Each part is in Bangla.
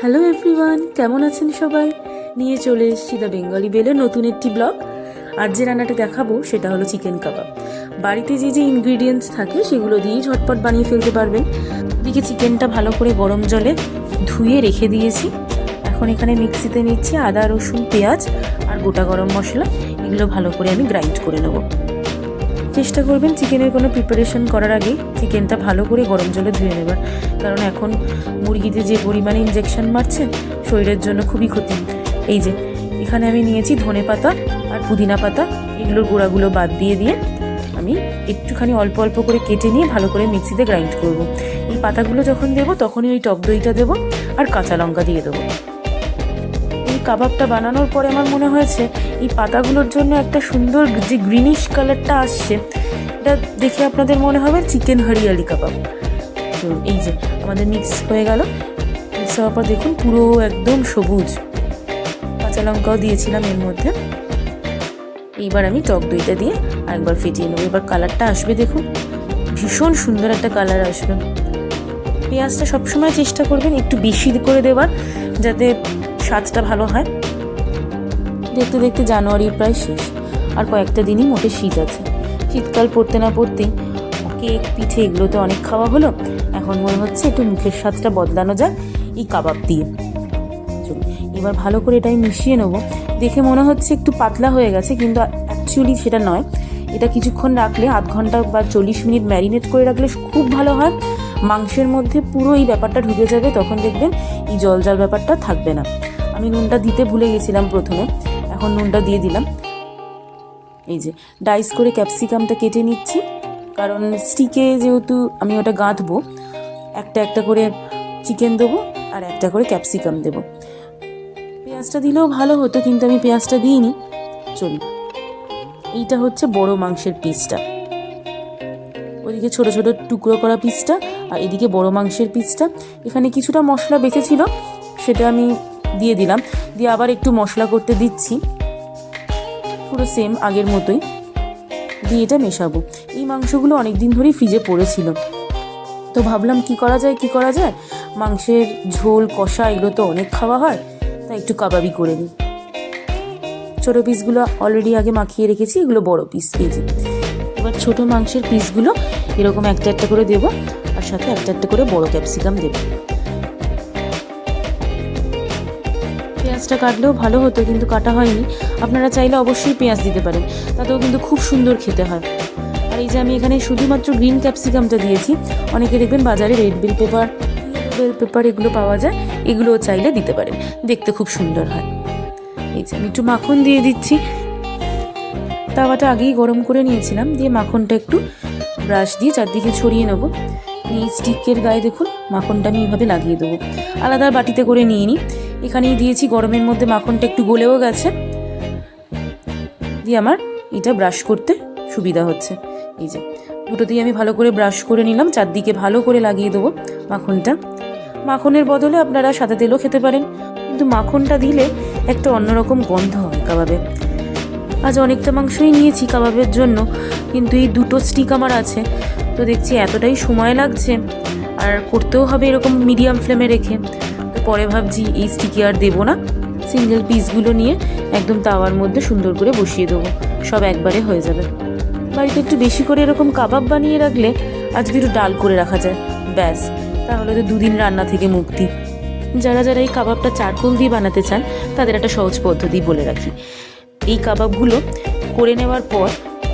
হ্যালো এভরিওয়ান কেমন আছেন সবাই? নিয়ে চলে এসেছি দ্য বেঙ্গলি বেলের নতুন একটি ব্লগ। আর যে রান্নাটা দেখাবো সেটা হলো চিকেন কাবাব বাড়িতে যে যে ইনগ্রিডিয়েন্টস থাকে সেগুলো দিয়েই ঝটপট বানিয়ে ফেলতে পারবেন। দিকে চিকেনটা ভালো করে গরম জলে ধুয়ে রেখে দিয়েছি। এখন এখানে মিক্সিতে নিচ্ছি আদা, রসুন, পেঁয়াজ আর গোটা গরম মশলা। এগুলো ভালো করে আমি গ্রাইন্ড করে নেব। চেষ্টা করবেন চিকেনের কোনো প্রিপারেশন করার আগে চিকেনটা ভালো করে গরম জলে ধুয়ে নেবার। কারণ এখন মুরগিতে যে পরিমাণে ইঞ্জেকশন মারছে, শরীরের জন্য খুবই ক্ষতি। এই যে, এখানে আমি নিয়েছি ধনে পাতা আর পুদিনা পাতা। এগুলোর গোড়াগুলো বাদ দিয়ে দিয়ে আমি একটুখানি অল্প অল্প করে কেটে নিয়ে ভালো করে মিক্সিতে গ্রাইন্ড করব। এই পাতাগুলো যখন দেবো, তখনই ওই টক দইটা দেবো আর কাঁচা লঙ্কা দিয়ে দেবো। এই কাবাবটা বানানোর পরে আমার মনে হয়েছে এই পাতাগুলোর জন্য একটা সুন্দর যে গ্রিনিশ কালারটা আসছে, এটা দেখে আপনাদের মনে হবে চিকেন হরিয়ালি কাবাব। তো এই যে আমাদের মিক্স হয়ে গেল। মিক্স হওয়ার পর দেখুন পুরো একদম সবুজ। কাঁচা লঙ্কাও দিয়েছিলাম এর মধ্যে। এইবার আমি টক দইটা দিয়ে আরেকবার ফেটিয়ে নেব। এবার কালারটা আসবে দেখুন। ভীষণ সুন্দর একটা কালার আসবে। পেঁয়াজটা সবসময় চেষ্টা করবেন একটু বেশি করে দেওয়ার যাতে স্বাদটা ভালো হয়। দেখতে দেখতে জানুয়ারির প্রায় শেষ, আর কয়েকটা দিনই মোটে শীত আছে। শীতকাল পড়তে না পড়তেই কেক পিঠে এগুলো তো অনেক খাওয়া হলো। এখন মনে হচ্ছে একটু মুখের স্বাদটা বদলানো যাক এই কাবাব দিয়ে। এবার ভালো করে এটাই মিশিয়ে নেব। দেখে মনে হচ্ছে একটু পাতলা হয়ে গেছে, কিন্তু অ্যাকচুয়ালি সেটা নয়। এটা কিছুক্ষণ রাখলে, আধ ঘণ্টা বা চল্লিশ মিনিট ম্যারিনেট করে রাখলে খুব ভালো হয়। মাংসের মধ্যে পুরো এই ব্যাপারটা ঢুকে যাবে, তখন দেখবেন এই জল জল ব্যাপারটা থাকবে না। আমি নুনটা দিতে ভুলে গেছিলাম প্রথমে। এখন নুনটা দিয়ে দিলাম। এই যে ডাইস করে ক্যাপসিকামটা কেটে নিচ্ছি। কারণ স্টিকে যেহেতু আমি ওটা গাঁথবো, একটা একটা করে চিকেন দেবো আর একটা করে ক্যাপসিকাম দেবো। পেঁয়াজটা দিলেও ভালো হতো, কিন্তু আমি পেঁয়াজটা দিইনি। চলুন এইটা হচ্ছে বড় মাংসের পিসটা ওদিকে ছোট ছোট টুকরো করা পিসটা আর এদিকে বড় মাংসের পিসটা এখানে কিছুটা মশলা বেঁচেছিল, সেটা আমি দিয়ে দিলাম। দিয়ে আবার একটু মশলা করতে দিচ্ছি। পুরো সেম আগের মতোই। দিয়ে এটা মেশাবো। এই মাংসগুলো অনেক দিন ধরেই ফ্রিজে পড়েছিল। তো ভাবলাম কি করা যায়, কি করা যায়? মাংসের ঝোল, কষা, এগুলো তো অনেক খাওয়া হয়। তাই একটু কাবাবি করে নিই। ছোটো পিসগুলো অলরেডি আগে মাখিয়ে রেখেছি, এগুলো বড় পিস এই যে। এবার ছোটো মাংসের পিসগুলো এরকম একটা একটা করে দেবো, আর সাথে একটা একটা করে বড় ক্যাপসিকাম দেবো। পেঁয়াজটা কাটলেও ভালো হতো, কিন্তু কাটা হয়নি। আপনারা চাইলে অবশ্যই পেঁয়াজ দিতে পারেন, তাতেও কিন্তু খুব সুন্দর খেতে হয়। আর এই যে আমি এখানে শুধুমাত্র গ্রিন ক্যাপসিকামটা দিয়েছি, অনেকে দেখবেন বাজারে red bell pepper bell pepper এগুলো পাওয়া যায়, এগুলোও চাইলে দিতে পারেন, দেখতে খুব সুন্দর হয়। এই যে আমি একটু মাখন দিয়ে দিচ্ছি। তাওয়াটা আগেই গরম করে নিয়েছিলাম, দিয়ে মাখনটা একটু ব্রাশ দিয়ে চারদিকে ছড়িয়ে নেব। এই স্টিকের গায়ে দেখুন, মাখনটা আমি এইভাবে লাগিয়ে দেবো। আলাদা বাটিতে করে নিয়ে নিই। এখানেই দিয়েছি, গরমের মধ্যে মাখনটা একটু গলেও গেছে। দিয়ে আমার এটা ব্রাশ করতে সুবিধা হচ্ছে। এই যে দুটো দিয়ে আমি ভালো করে ব্রাশ করে নিলাম, চারদিকে ভালো করে লাগিয়ে দেবো মাখনটা। মাখনের বদলে আপনারা সাদা তেলও খেতে পারেন, কিন্তু মাখনটা দিলে একটা অন্যরকম গন্ধ হয় কাবাবে। আজ অনেকটা মাংসই নিয়েছি কাবাবের জন্য, কিন্তু এই দুটো স্টিক আমার আছে, তো দেখছি এতটাই সময় লাগছে, আর করতেও হবে এরকম মিডিয়াম ফ্লেমে রেখে। পরে ভাবছি এই স্টিকি আর দেবো না। সিঙ্গেল পিসগুলো নিয়ে একদম তাওয়ার মধ্যে সুন্দর করে বসিয়ে দেবো। সব একবারে হয়ে যাবে। বাড়িতে একটু বেশি করে এরকম কাবাব বানিয়ে রাখলে আজকে একটু ডাল করে রাখা যায়। ব্যাস, তাহলে তো দুদিন রান্না থেকে মুক্তি। যারা যারা এই কাবাবটা চারকোল দিয়ে বানাতে চান, তাদের একটা সহজ পদ্ধতি বলে রাখি। এই কাবাবগুলো করে নেওয়ার পর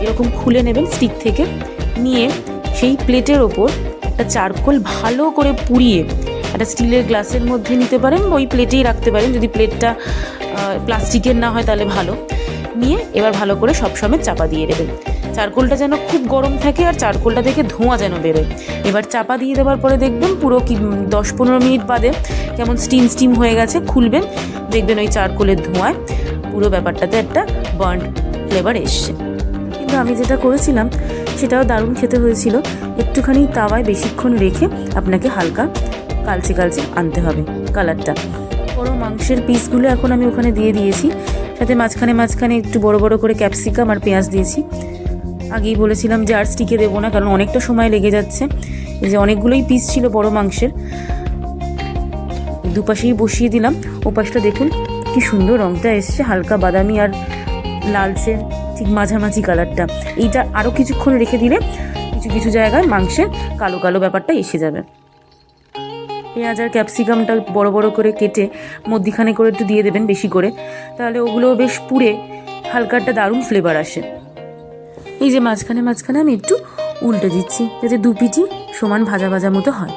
এরকম খুলে নেবেন স্টিক থেকে। নিয়ে সেই প্লেটের ওপর একটা চারকোল ভালো করে পুড়িয়ে একটা স্টিলের গ্লাসের মধ্যে নিতে পারেন, ওই প্লেটেই রাখতে পারেন। যদি প্লেটটা প্লাস্টিকের না হয় তাহলে ভালো। নিয়ে এবার ভালো করে সবসময় চাপা দিয়ে দেবেন। চারকোলটা যেন খুব গরম থাকে আর চারকোলটা থেকে ধোঁয়া যেন বেরোয়। এবার চাপা দিয়ে দেওয়ার পরে দেখবেন পুরো কি দশ পনেরো মিনিট বাদে কেমন স্টিম স্টিম হয়ে গেছে, খুলবেন। দেখবেন ওই চারকোলের ধোঁয়ায় পুরো ব্যাপারটাতে একটা বার্ন ফ্লেভার এসছে। কিন্তু আমি যেটা করেছিলাম, সেটাও দারুণ খেতে হয়েছিল। একটুখানি তাওয়ায় বেশিক্ষণ রেখে আপনাকে হালকা কালচে কালচে আনতে হবে কালারটা। বড় মাংসের পিসগুলো এখন আমি ওখানে দিয়ে দিয়েছি। সাথে মাঝখানে মাঝখানে একটু বড় বড় করে ক্যাপসিকাম আর পেঁয়াজ দিয়েছি। আগেই বলেছিলাম যে আর স্টিকে দেবো না, কারণ অনেকটা সময় লেগে যাচ্ছে। এই যে অনেকগুলোই পিস ছিল বড় মাংসের। দুপাশেই বসিয়ে দিলাম। ওপাশটা দেখুন, কি সুন্দর রঙটা এসছে, হালকা বাদামি আর লালচে, ঠিক মাঝামাঝি কালারটা। এইটা আরও কিছুক্ষণ রেখে দিলে কিছু কিছু জায়গায় মাংসের কালো কালো ব্যাপারটা এসে যাবে। পেঁয়াজ আর ক্যাপসিকামটা বড় বড় করে কেটে মধ্যিখানে করে একটু দিয়ে দেবেন বেশি করে। তাহলে ওগুলো বেশ পুড়ে হালকা একটা দারুণ ফ্লেভার আসে। এই যে মাঝখানে মাঝখানে আমি একটু উল্টে দিচ্ছি যাতে দু পিঠি সমান ভাজা ভাজা মতো হয়।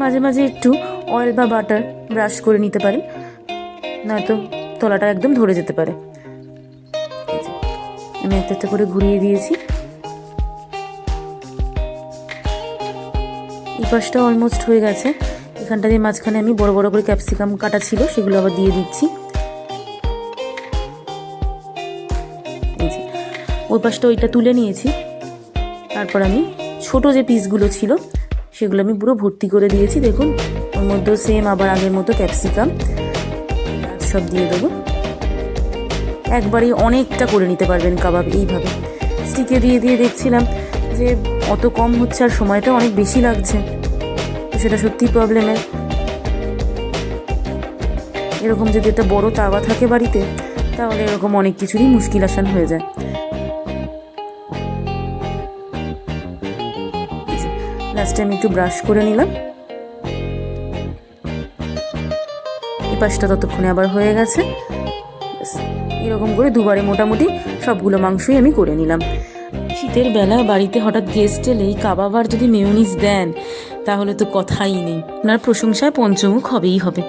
মাঝে মাঝে একটু অয়েল বা বাটার ব্রাশ করে নিতে পারেন, নয়তো তলাটা একদম ধরে যেতে পারে। আমি একটা একটা করে ঘুরিয়ে দিয়েছি। এই পাশটা অলমোস্ট হয়ে গেছে। এখানটা দিয়ে মাঝখানে আমি বড় বড় করে ক্যাপসিকাম কাটা ছিল, সেগুলো আবার দিয়ে দিচ্ছি। ওই পাশটা ওইটা তুলে নিয়েছি। তারপর আমি ছোট যে পিসগুলো ছিল, সেগুলো আমি পুরো ভর্তি করে দিয়েছি। দেখুন, ওর মধ্যেও সেম আবার আগের মতো ক্যাপসিকাম। সব দিয়ে দেবো। একবারেই অনেকটা করে নিতে পারবেন কাবাব এইভাবে। স্টিকে দিয়ে দিয়ে দেখছিলাম যে, অত কম হচ্ছে আর সময়টা অনেক বেশি লাগছে। তো সেটা সত্যিই প্রবলেমের এরকম যদি একটা বড় তাওয়া থাকে বাড়িতে, তাহলে এরকম অনেক কিছুরই মুশকিল আসান হয়ে যায়। লাস্টে আমি একটু ব্রাশ করে নিলাম। এই পাশটা ততক্ষণে আবার হয়ে গেছে। এরকম করে দুবারে মোটামুটি সবগুলো মাংসই আমি করে নিলাম। শীতের বেলা বাড়িতে হঠাৎ গেস্ট এলেই কাবাব আর যদি মেয়নিজ দেন তাহলে তো কথাই নেই। ওনার প্রশংসায় পঞ্চমুখ হবেই হবে।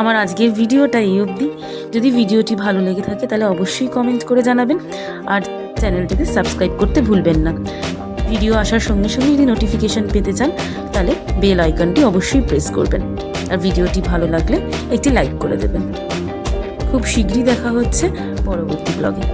আমার আজকের ভিডিওটা এই অবধি। যদি ভিডিওটি ভালো লেগে থাকে তাহলে অবশ্যই কমেন্ট করে জানাবেন। আর চ্যানেলটিকে সাবস্ক্রাইব করতে ভুলবেন না। ভিডিও আসার সঙ্গে সঙ্গে যদি নোটিফিকেশন পেতে চান, তাহলে বেল আইকনটি অবশ্যই প্রেস করবেন। আর ভিডিওটি ভালো লাগলে একটি লাইক করে দেবেন। খুব শীঘ্রই দেখা হচ্ছে পরবর্তী ব্লগে